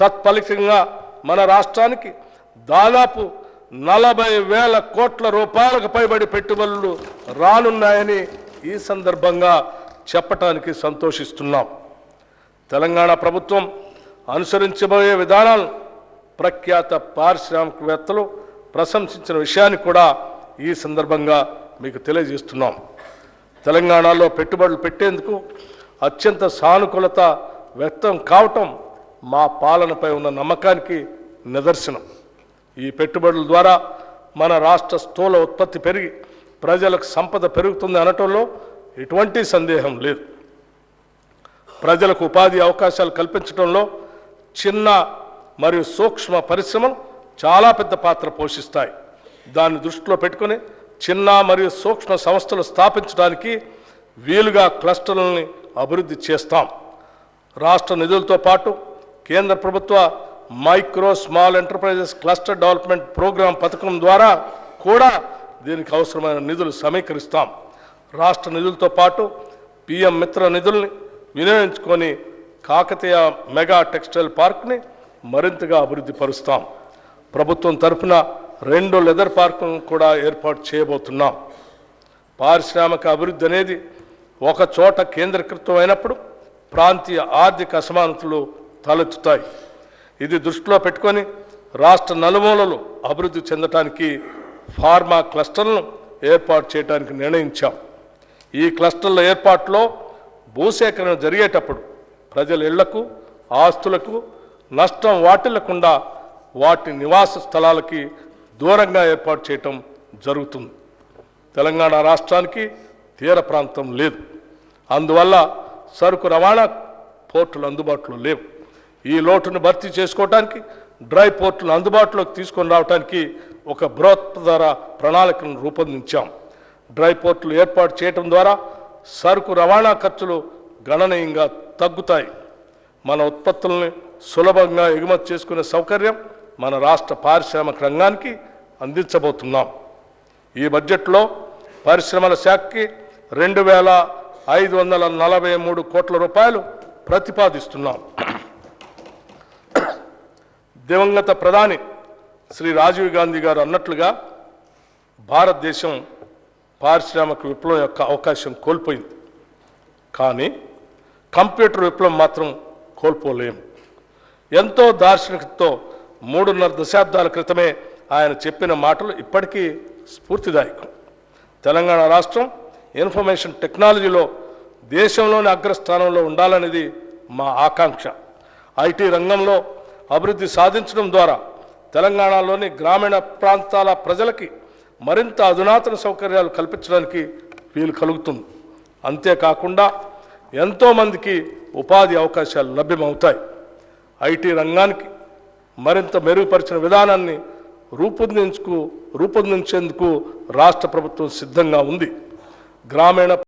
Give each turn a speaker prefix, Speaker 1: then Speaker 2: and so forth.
Speaker 1: తత్ఫలితంగా మన రాష్ట్రానికి దాదాపు నలభై వేల కోట్ల రూపాయలకు పైబడి పెట్టుబడులు రానున్నాయని ఈ సందర్భంగా చెప్పటానికి సంతోషిస్తున్నాం. తెలంగాణ ప్రభుత్వం అనుసరించబోయే విధానాలను ప్రఖ్యాత పారిశ్రామికవేత్తలు ప్రశంసించిన విషయాన్ని కూడా ఈ సందర్భంగా మీకు తెలియజేస్తున్నాం. తెలంగాణలో పెట్టుబడులు పెట్టేందుకు అత్యంత సానుకూలత వ్యక్తం కావటం మా పాలనపై ఉన్న నమ్మకానికి నిదర్శనం. ఈ పెట్టుబడుల ద్వారా మన రాష్ట్ర స్థూల ఉత్పత్తి పెరిగి ప్రజలకు సంపద పెరుగుతుంది అనటంలో ఎటువంటి సందేహం లేదు. ప్రజలకు ఉపాధి అవకాశాలు కల్పించడంలో చిన్న మరియు సూక్ష్మ పరిశ్రమలు చాలా పెద్ద పాత్ర పోషిస్తాయి. దాన్ని దృష్టిలో పెట్టుకొని చిన్న మరియు సూక్ష్మ సంస్థలు స్థాపించడానికి వీలుగా క్లస్టర్లని అభివృద్ధి చేస్తాం. రాష్ట్ర నిధులతో పాటు కేంద్ర ప్రభుత్వ micro small enterprises cluster development programme పథకం ద్వారా కూడా దీనికి అవసరమైన నిధులు సమీకరిస్తాం. రాష్ట్ర నిధులతో పాటు పిఎం మిత్ర నిధుల్ని వినియోగించుకొని కాకతీయ మెగా టెక్స్టైల్ పార్క్ని మరింతగా అభివృద్ధి పరుస్తాం. ప్రభుత్వం తరఫున రెండు లెదర్ పార్కులను కూడా ఏర్పాటు చేయబోతున్నాం. పారిశ్రామిక అభివృద్ధి అనేది ఒక చోట కేంద్రీకృతం అయినప్పుడు ప్రాంతీయ ఆర్థిక అసమానతలు తలెత్తుతాయి. ఇది దృష్టిలో పెట్టుకొని రాష్ట్ర నలుమూలలు అభివృద్ధి చెందటానికి ఫార్మా క్లస్టర్లను ఏర్పాటు చేయడానికి నిర్ణయించాం. ఈ క్లస్టర్ల ఏర్పాటులో భూసేకరణ జరిగేటప్పుడు ప్రజల ఇళ్ళకు ఆస్తులకు నష్టం వాటిల్లకుండా వాటి నివాస స్థలాలకి దూరంగా ఏర్పాటు చేయటం జరుగుతుంది. తెలంగాణ రాష్ట్రానికి తీర ప్రాంతం లేదు. అందువల్ల సరుకు రవాణా పోర్టులు అందుబాటులో లేవు. ఈ లోటును భర్తీ చేసుకోవటానికి డ్రై పోర్టులు అందుబాటులోకి తీసుకొని రావడానికి ఒక బృహత్తర ప్రణాళికను రూపొందించాం. డ్రై పోర్టులు ఏర్పాటు చేయటం ద్వారా సరుకు రవాణా ఖర్చులు గణనీయంగా తగ్గుతాయి. మన ఉత్పత్తుల్ని సులభంగా ఎగుమతి చేసుకునే సౌకర్యం మన రాష్ట్ర పారిశ్రామిక రంగానికి అందించబోతున్నాం. ఈ బడ్జెట్లో పరిశ్రమల శాఖకి రెండు వేల ఐదు వందల నలభై మూడు కోట్ల రూపాయలు ప్రతిపాదిస్తున్నాం. దివంగత ప్రధాని శ్రీ రాజీవ్ గాంధీ గారు అన్నట్లుగా భారతదేశం పారిశ్రామిక విప్లవం యొక్క అవకాశం కోల్పోయింది. కానీ కంప్యూటర్ విప్లవం మాత్రం కోల్పోలేము. ఎంతో దార్శనికతతో మూడున్నర దశాబ్దాల క్రితమే ఆయన చెప్పిన మాటలు ఇప్పటికీ స్ఫూర్తిదాయకం. తెలంగాణ రాష్ట్రం ఇన్ఫర్మేషన్ టెక్నాలజీలో దేశంలోని అగ్రస్థానంలో ఉండాలనేది మా ఆకాంక్ష. ఐటీ రంగంలో అభివృద్ధి సాధించడం ద్వారా తెలంగాణలోని గ్రామీణ ప్రాంతాల ప్రజలకి మరింత అధునాతన సౌకర్యాలు కల్పించడానికి వీలు కలుగుతుంది. అంతేకాకుండా ఎంతోమందికి ఉపాధి అవకాశాలు లభ్యమవుతాయి. ఐటీ రంగానికి మరింత మెరుగుపరిచిన విధానాన్ని రూపొందించుకు రూపొందించేందుకు రాష్ట్ర ప్రభుత్వం సిద్ధంగా ఉంది. గ్రామీణ